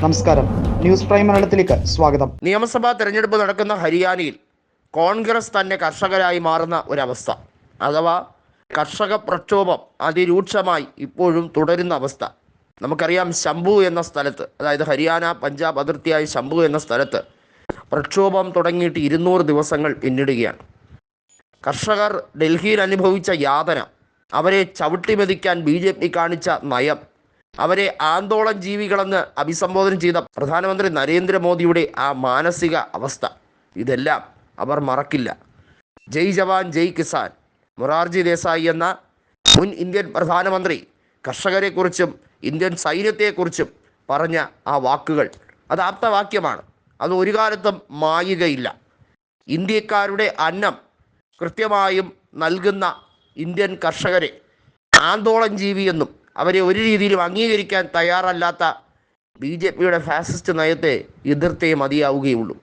നമസ്കാരം. News prime മലയാളത്തിലേക്ക് സ്വാഗതം. നിയമസഭാ തെരഞ്ഞെടുപ്പ് നടക്കുന്ന ഹരിയാനയിൽ കോൺഗ്രസ് തന്നെ കർഷകരായി മാറുന്ന ഒരവസ്ഥ. അഥവാ കർഷക പ്രക്ഷോഭം അതിരൂക്ഷമായി ഇപ്പോഴും തുടരുന്ന അവസ്ഥ. നമുക്കറിയാം ശംഭു എന്ന സ്ഥലത്ത് അതായത് ഹരിയാന പഞ്ചാബ് അതിർത്തിയായ ശംഭു എന്ന സ്ഥലത്ത് പ്രക്ഷോഭം തുടങ്ങിയിട്ട് ഇരുന്നൂറ് ദിവസങ്ങൾ പിന്നിടുകയാണ്. കർഷകർ ഡൽഹിയിൽ അനുഭവിച്ച യാതന അവരെ ചവിട്ടിമെതിക്കാൻ ബി ജെ പി കാണിച്ച നയം അവരെ ആന്തോളൻ ജീവികളെന്ന് അഭിസംബോധന ചെയ്ത പ്രധാനമന്ത്രി നരേന്ദ്രമോദിയുടെ ആ മാനസിക അവസ്ഥ. ഇതെല്ലാം അവർ മറക്കില്ല. ജയ് ജവാൻ ജയ് കിസാൻ മൊറാർജി ദേശായി എന്ന മുൻ ഇന്ത്യൻ പ്രധാനമന്ത്രി കർഷകരെക്കുറിച്ചും ഇന്ത്യൻ സൈന്യത്തെക്കുറിച്ചും പറഞ്ഞ ആ വാക്കുകൾ അത് ആപ്തവാക്യമാണ്. അത് ഒരു കാലത്തും മായുകയില്ല. ഇന്ത്യക്കാരുടെ അന്നം കൃത്യമായും നൽകുന്ന ഇന്ത്യൻ കർഷകരെ ആന്തോളൻ ജീവിയെന്നും അവരെ ഒരു രീതിയിലും അംഗീകരിക്കാൻ തയ്യാറല്ലാത്ത ബി ജെ പിയുടെ ഫാസിസ്റ്റ് നയത്തെ എതിർത്തേ മതിയാവുകയുള്ളൂ.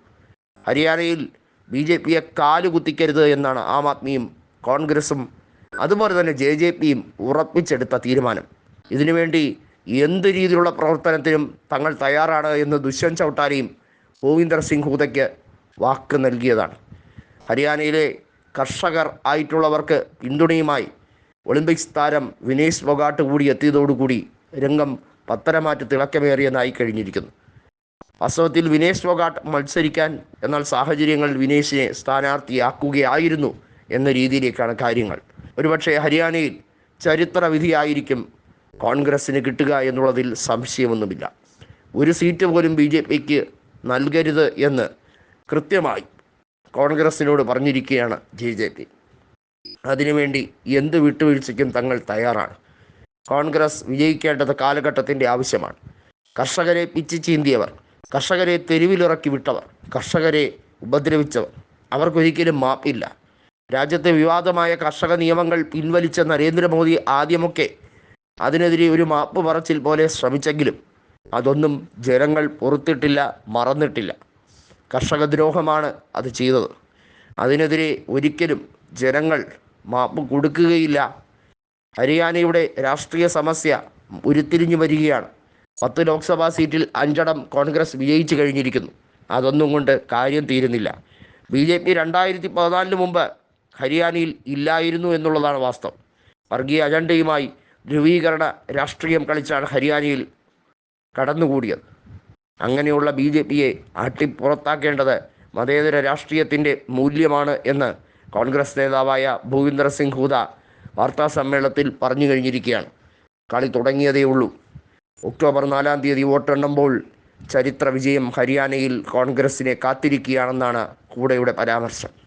ഹരിയാനയിൽ ബി ജെ പിയെ കാലുകുത്തിക്കരുത് എന്നാണ് ആം ആദ്മിയും കോൺഗ്രസും അതുപോലെ തന്നെ ജെ ജെ പിയും ഉറപ്പിച്ചെടുത്ത തീരുമാനം. ഇതിനുവേണ്ടി എന്ത് രീതിയിലുള്ള പ്രവർത്തനത്തിനും തങ്ങൾ തയ്യാറാണ് എന്ന് ദുഷ്യന്ത് ചൗട്ടാലയും ഭൂവിന്ദർ സിംഗ് ഹൂദയ്ക്ക് വാക്ക് നൽകിയതാണ്. ഹരിയാനയിലെ കർഷകർ ആയിട്ടുള്ളവർക്ക് പിന്തുണയുമായി ഒളിമ്പിക്സ് താരം വിനേഷ് ഫൊഗാട്ട് കൂടി എത്തിയതോടുകൂടി രംഗം പത്തരമാറ്റ് തിളക്കമേറിയതായി കഴിഞ്ഞിരിക്കുന്നു. വാസ്തവത്തിൽ വിനേഷ് ഫൊഗാട്ട് മത്സരിക്കാൻ എന്നാൽ സാഹചര്യങ്ങൾ വിനേഷിനെ സ്ഥാനാർത്ഥിയാക്കുകയായിരുന്നു എന്ന രീതിയിലേക്കാണ് കാര്യങ്ങൾ. ഒരുപക്ഷെ ഹരിയാനയിൽ ചരിത്ര വിധിയായിരിക്കും കിട്ടുക എന്നുള്ളതിൽ സംശയമൊന്നുമില്ല. ഒരു സീറ്റ് പോലും ബി ജെ പിക്ക് നൽകരുത് എന്ന് കൃത്യമായി കോൺഗ്രസിനോട് പറഞ്ഞിരിക്കുകയാണ് ജെ ജെ പി. അതിനുവേണ്ടി എന്ത് വിട്ടുവീഴ്ചയ്ക്കും തങ്ങൾ തയ്യാറാണ്. കോൺഗ്രസ് വിജയിക്കേണ്ടത് കാലഘട്ടത്തിന്റെ ആവശ്യമാണ്. കർഷകരെ പിച്ചു ചീന്തിയവർ കർഷകരെ തെരുവിലിറക്കി വിട്ടവർ കർഷകരെ ഉപദ്രവിച്ചവർ. അവർക്കൊരിക്കലും മാപ്പില്ല രാജ്യത്തെ വിവാദമായ കർഷക നിയമങ്ങൾ പിൻവലിച്ച നരേന്ദ്രമോദി ആദ്യമൊക്കെ അതിനെതിരെ ഒരു മാപ്പ് പറച്ചിൽ പോലെ ശ്രമിച്ചെങ്കിലും അതൊന്നും ജനങ്ങൾ പൊറത്തിട്ടില്ല മറന്നിട്ടില്ല. കർഷകദ്രോഹമാണ് അത് ചെയ്തത്. അതിനെതിരെ ഒരിക്കലും ജനങ്ങൾ മാപ്പ് കൊടുക്കുകയില്ല. ഹരിയാനയുടെ രാഷ്ട്രീയ സമസ്യ ഉരുത്തിരിഞ്ഞു വരികയാണ്. പത്ത് ലോക്സഭാ സീറ്റിൽ അഞ്ചടം കോൺഗ്രസ് വിജയിച്ചു കഴിഞ്ഞിരിക്കുന്നു. അതൊന്നും കൊണ്ട് കാര്യം തീരുന്നില്ല. ബി ജെ പി രണ്ടായിരത്തി പതിനാലിന് മുമ്പ് ഹരിയാനയിൽ ഇല്ലായിരുന്നു എന്നുള്ളതാണ് വാസ്തവം. വർഗീയ അജണ്ടയുമായി ധ്രുവീകരണ രാഷ്ട്രീയം കളിച്ചാണ് ഹരിയാനയിൽ കടന്നുകൂടിയത്. അങ്ങനെയുള്ള ബി ജെ പിയെ ആട്ടിപ്പുറത്താക്കേണ്ടത് മതേതര രാഷ്ട്രീയത്തിന്റെ മൂല്യമാണ് എന്ന് കോൺഗ്രസ് നേതാവായ ഭൂവിന്ദർ സിംഗ് ഹൂദ വാർത്താ സമ്മേളനത്തിൽ പറഞ്ഞു കഴിഞ്ഞിരിക്കുകയാണ്. കളി തുടങ്ങിയതേ ഉള്ളൂ. ഒക്ടോബർ നാലാം തീയതി വോട്ടെണ്ണുമ്പോൾ ചരിത്ര വിജയം ഹരിയാനയിൽ കോൺഗ്രസിനെ കാത്തിരിക്കുകയാണെന്നാണ് കൂടെയുടെ പരാമർശം.